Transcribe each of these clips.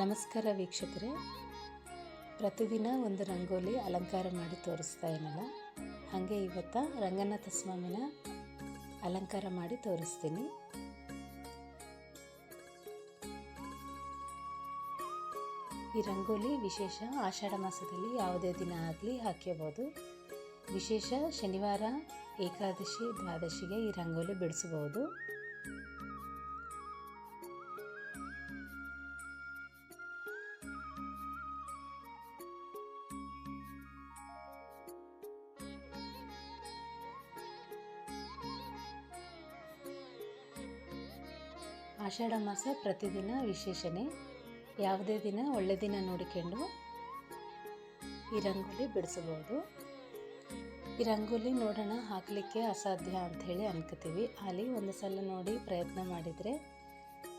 ನಮಸ್ಕಾರ ವೀಕ್ಷಕರೇ. ಪ್ರತಿದಿನ ಒಂದು ರಂಗೋಲಿ ಅಲಂಕಾರ ಮಾಡಿ ತೋರಿಸ್ತಾ ಏನಲ್ಲ ಹಾಗೆ ಇವತ್ತ ರಂಗನಾಥ ಸ್ವಾಮಿನ ಅಲಂಕಾರ ಮಾಡಿ ತೋರಿಸ್ತೀನಿ. ಈ ರಂಗೋಲಿ ವಿಶೇಷ ಆಷಾಢ ಮಾಸದಲ್ಲಿ ಯಾವುದೇ ದಿನ ಆಗಲಿ ಹಾಕ್ಕೋಬೋದು ವಿಶೇಷ ಶನಿವಾರ ಏಕಾದಶಿ ದ್ವಾದಶಿಗೆ ಈ ರಂಗೋಲಿ ಬಿಡಿಸಬಹುದು ಆಷಾಢ ಮಾಸ ಪ್ರತಿದಿನ ವಿಶೇಷನೇ. ಯಾವುದೇ ದಿನ ಒಳ್ಳೆ ದಿನ ನೋಡಿಕೊಂಡು ಈ ರಂಗೋಲಿ ಬಿಡಿಸಬಹುದು. ಈ ರಂಗೋಲಿ ನೋಡೋಣ, ಹಾಕಲಿಕ್ಕೆ ಅಸಾಧ್ಯ ಅಂಥೇಳಿ ಅನ್ಕೋತೀವಿ. ಅಲ್ಲಿ ಒಂದು ಸಲ ನೋಡಿ ಪ್ರಯತ್ನ ಮಾಡಿದರೆ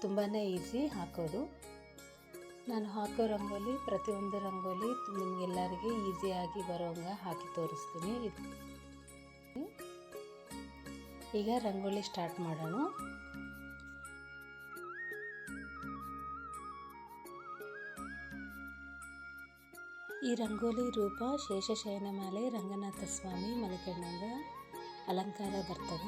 ತುಂಬಾ ಈಸಿ ಹಾಕೋದು. ನಾನು ಹಾಕೋ ರಂಗೋಲಿ, ಪ್ರತಿಯೊಂದು ರಂಗೋಲಿ ನಿಮಗೆಲ್ಲರಿಗೆ ಈಸಿಯಾಗಿ ಬರೋಂಗೆ ಹಾಕಿ ತೋರಿಸ್ತೀನಿ. ಇದು ಈಗ ರಂಗೋಲಿ ಸ್ಟಾರ್ಟ್ ಮಾಡೋಣ. ಈ ರಂಗೋಲಿ ರೂಪ ಶೇಷಶಯನ ಮೇಲೆ ರಂಗನಾಥ ಸ್ವಾಮಿ ಮಲ್ಕೊಂಡಂಗ ಅಲಂಕಾರ ಬರ್ತದ.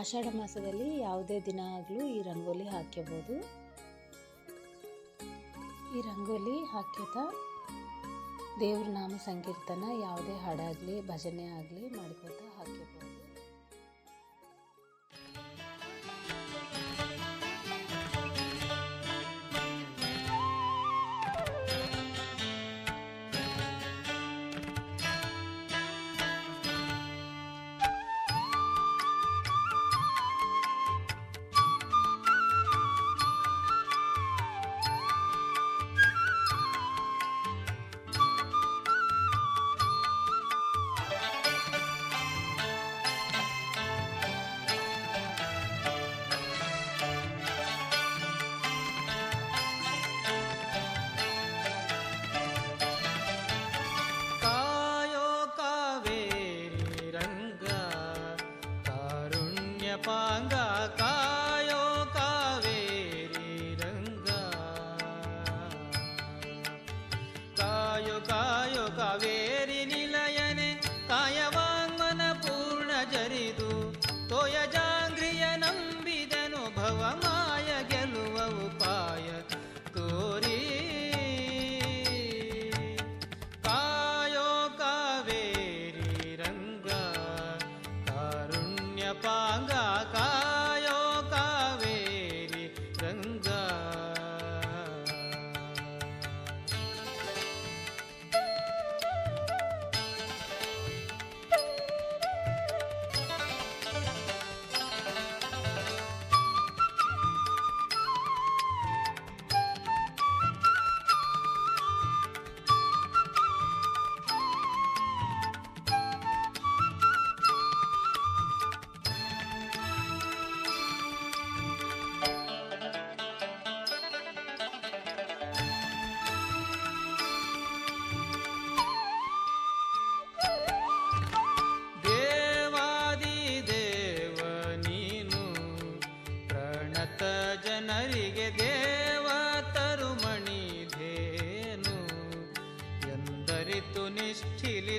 ಆಷಾಢ ಮಾಸದಲ್ಲಿ ಯಾವುದೇ ದಿನ ಆಗಲೂ ಈ ರಂಗೋಲಿ ಹಾಕ್ಯಬೋದು. ಈ ರಂಗೋಲಿ ಹಾಕ್ಯತ ದೇವ್ರ ನಾಮ ಸಂಕೀರ್ತನ ಯಾವುದೇ ಹಾಡಾಗಲಿ ಭಜನೆ ಆಗಲಿ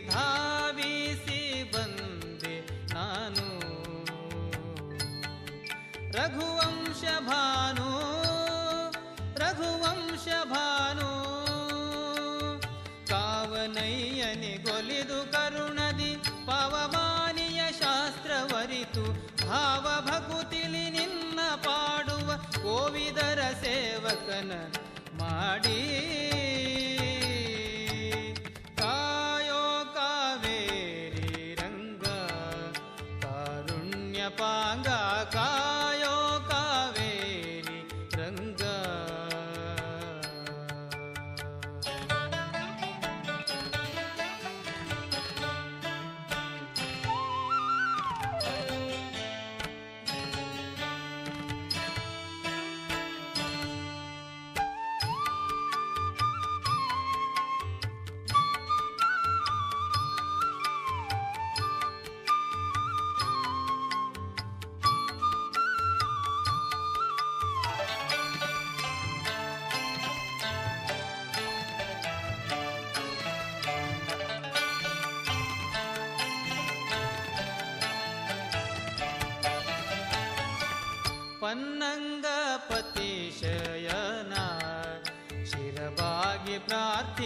ಧಾವಿಸಿ ಬಂದೆ ನಾನು. ರಘುವಂಶ ಭಾನು ರಘುವಂಶ ಭಾನು ಕಾವನಯ್ಯನಿಗೊಲಿದು ಕರುಣದಿ ಪವಮಾನಿಯ ಶಾಸ್ತ್ರವರಿತು, ಭಾವಭಕುತಿಲಿ ನಿನ್ನ ಪಾಡುವ ಕೋವಿದರ ಸೇವಕನ ಮಾಡಿ.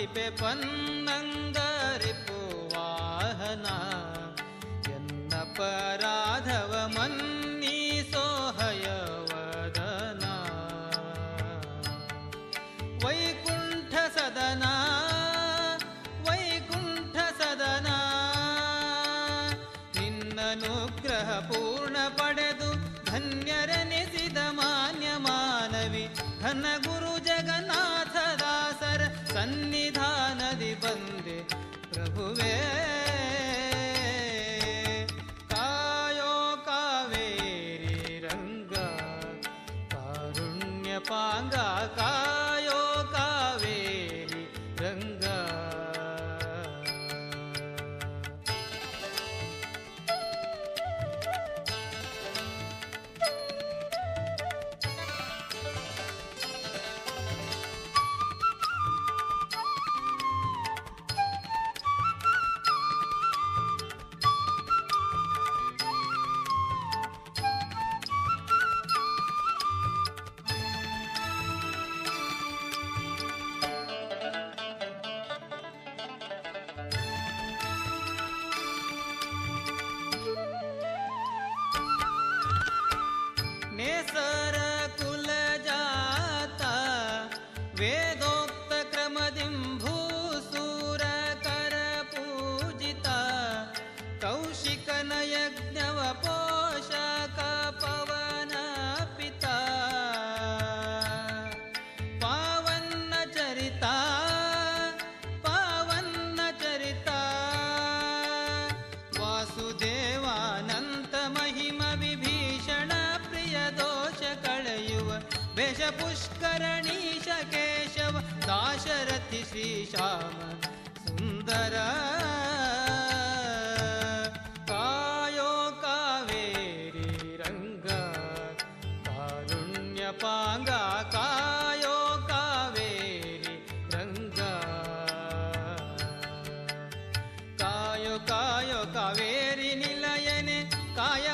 ಪ್ರಾರ್ಥಿಪೆ ಪನ್ನಂಗರಿಪು ವಾಹನ ಎನ್ನ ಪರಾಧವ ಮನ್ನಿ ಸೋಹಯ ವದನ ವೈಕುಂಠ ಸದನ ವೈಕುಂಠ ಸದನ. ನಿನ್ನನುಗ್ರಹ ಪೂರ್ಣ ಪಡೆದು ಧನ್ಯರನಿಸಿದ ಮಾನ್ಯ ಮಾನವಿ ಘನ पुष्करणीश केशव दाशरथि श्रीश्याम सुन्दर। कायो कावेरी रङ्ग कारुण्यपाङ्गा कायो कावेरी रङ्ग कायो कायो कावेरि निलयने काय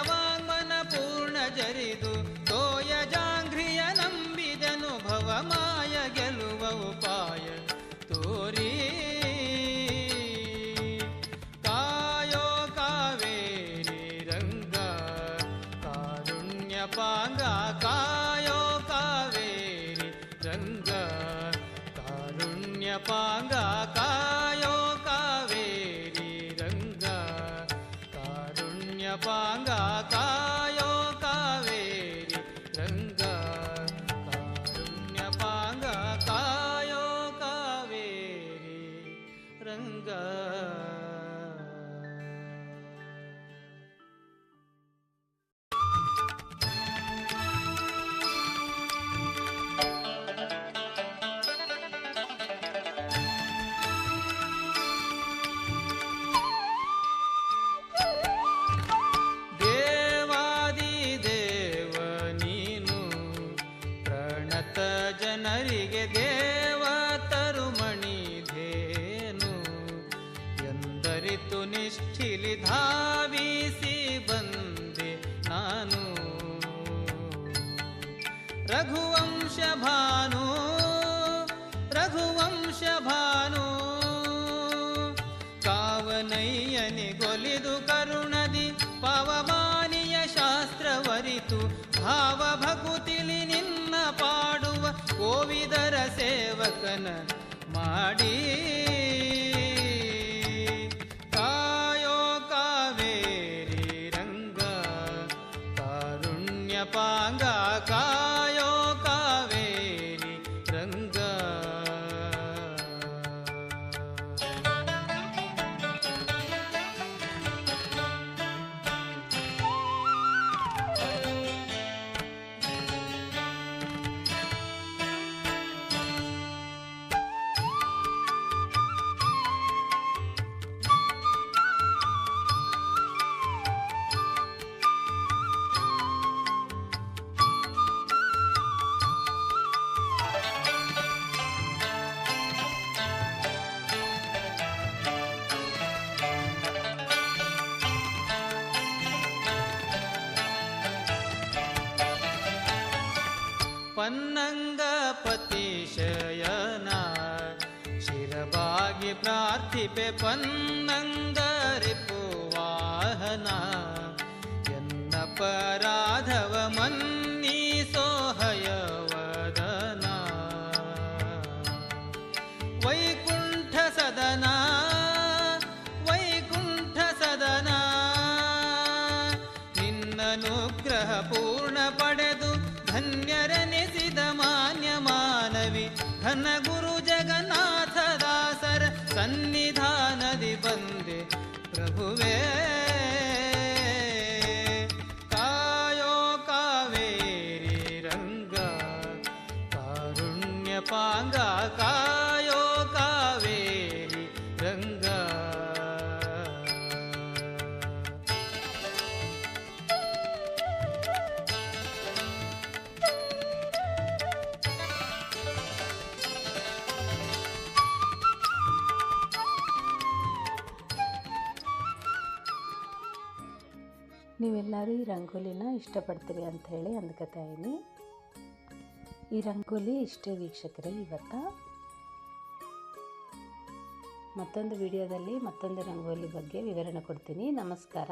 ಪಾಂಗ ಎಂದರಿತು ನಿಷ್ಠಿಲಿ ಧಾವಿಸಿ ಬಂದೆ ನಾನು. ರಘುವಂಶ ಭಾನು ರಘುವಂಶ ಭಾನು ಕಾವನಯ್ಯನಿಗೊಲಿದು ಕರುಣದಿ ಪವಮಾನಿಯ ಶಾಸ್ತ್ರವರಿತು ಭಾವ ಭಕುತಿಲಿ ನಿನ್ನ ಪಾಡುವ ಕೋವಿದರ ಸೇವಕನ ಮಾಡಿ. ಪನ್ನಂಗರಿಪು ವಾಹನ ಎನ್ನ ಪರಾಧವ ಮನ್ನಿ ಸೋಹಯವದನ ವೈಕುಂಠ ಸದನ ವೈಕುಂಠ ಸದನ. ನಿನ್ನನುಗ್ರಹ ಪೂರ್ಣ ಪಡೆದು ಧನ್ಯರನಿಸಿದ ಗುರು ಜಗನ್ನಾಥ ದಾಸರ ಸನ್ನಿಧಾನದಿ ನೀವೆಲ್ಲರೂ ಈ ರಂಗೋಲಿನ ಇಷ್ಟಪಡ್ತೀರಿ ಅಂತ ಹೇಳಿ ಅಂದ್ಕೋತಾ ಇದ್ದೀನಿ ಈ ರಂಗೋಲಿ ಇಷ್ಟೇ ವೀಕ್ಷಕರೇ ಇವತ್ತ. ಮತ್ತೊಂದು ವಿಡಿಯೋದಲ್ಲಿ ಮತ್ತೊಂದು ರಂಗೋಲಿ ಬಗ್ಗೆ ವಿವರಣೆ ಕೊಡ್ತೀನಿ. ನಮಸ್ಕಾರ.